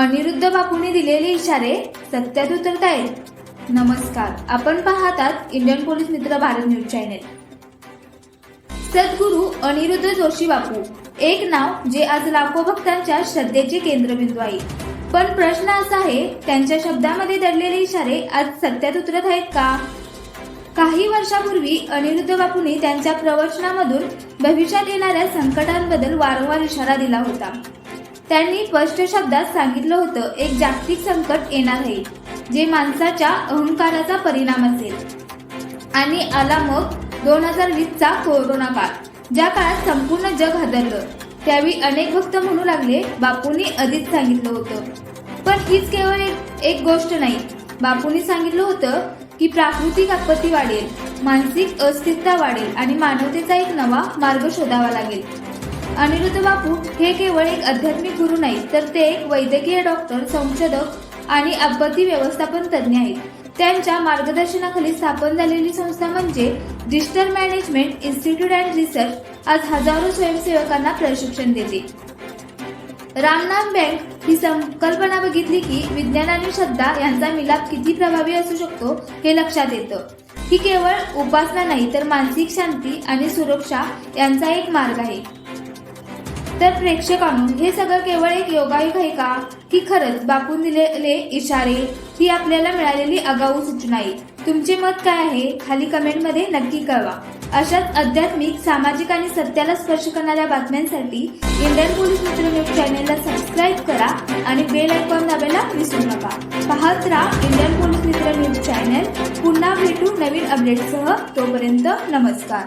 अनिरुद्ध बापूंनी दिलेले इशारे सत्यात उतरतायत नमस्कार. आपण पाहतात इंडियन पोलीस मित्र भारत न्यूज चॅनेल. सद्गुरू अनिरुद्ध जोशी बापू. एक नाव जे आज लाखो भक्तांच्या श्रद्धेचे केंद्रबिंदू आहे. पण प्रश्न असा आहे त्यांच्या शब्दामध्ये दडलेले इशारे आज सत्यात उतरत आहेत का? काही वर्षापूर्वी अनिरुद्ध बापूंनी त्यांच्या प्रवचनामधून भविष्यात येणाऱ्या संकटांबद्दल वारंवार इशारा दिला होता. त्यांनी स्पष्ट शब्दात सांगितलं होतं एक जागतिक संकट येणार आहे जे माणसाच्या अहंकाराचा परिणाम असेल. आणि आला मग दोन हजार वीसचा कोरोना काळ ज्या काळात संपूर्ण जग हादरलं. त्यावेळी अनेक भक्त म्हणू लागले बापूंनी आधीच सांगितलं होतं. पण हीच केवळ एक गोष्ट नाही. बापूंनी सांगितलं होतं की प्राकृतिक आपत्ती वाढेल मानसिक अस्थिरता वाढेल आणि मानवतेचा एक नवा मार्ग शोधावा लागेल. अनिरुद्ध बापू हे केवळ एक आध्यात्मिक गुरु नाही तर ते एक वैद्यकीय डॉक्टर संशोधक आणि आपत्ती व्यवस्थापन तज्ज्ञ आहेत. त्यांच्या मार्गदर्शनाखाली स्थापन झालेली संस्था म्हणजे digital management institute and research आज हजारो स्वयंसेवकांना प्रशिक्षण देते. रामनाम बँक ही संकल्पना बघितली की विज्ञान आणि श्रद्धा यांचा मिलाप किती प्रभावी असू शकतो हे लक्षात येतं. ही केवळ उपासना नाही तर मानसिक शांती आणि सुरक्षा यांचा एक मार्ग आहे. तर प्रेक्षकांनो हे सगळं केवळ एक योगायोग आहे का? की खरंच बापून दिलेले इशारे ही आपल्याला मिळालेली आगाऊ सूचना आहे. तुमचे मत काय आहे? खाली कमेंटमध्ये नक्की कळवा. अशाच आध्यात्मिक सामाजिक आणि सत्याला स्पर्श करणाऱ्या बातम्यांसाठी इंडियन पोलीस मित्र न्यूज चॅनेलला सबस्क्राईब करा आणि बेल आयकॉन दाबायला विसरू नका. पाहत राहा इंडियन पोलीस मित्र न्यूज चॅनेल. पुन्हा भेटू नवीन अपडेटसह तोपर्यंत नमस्कार.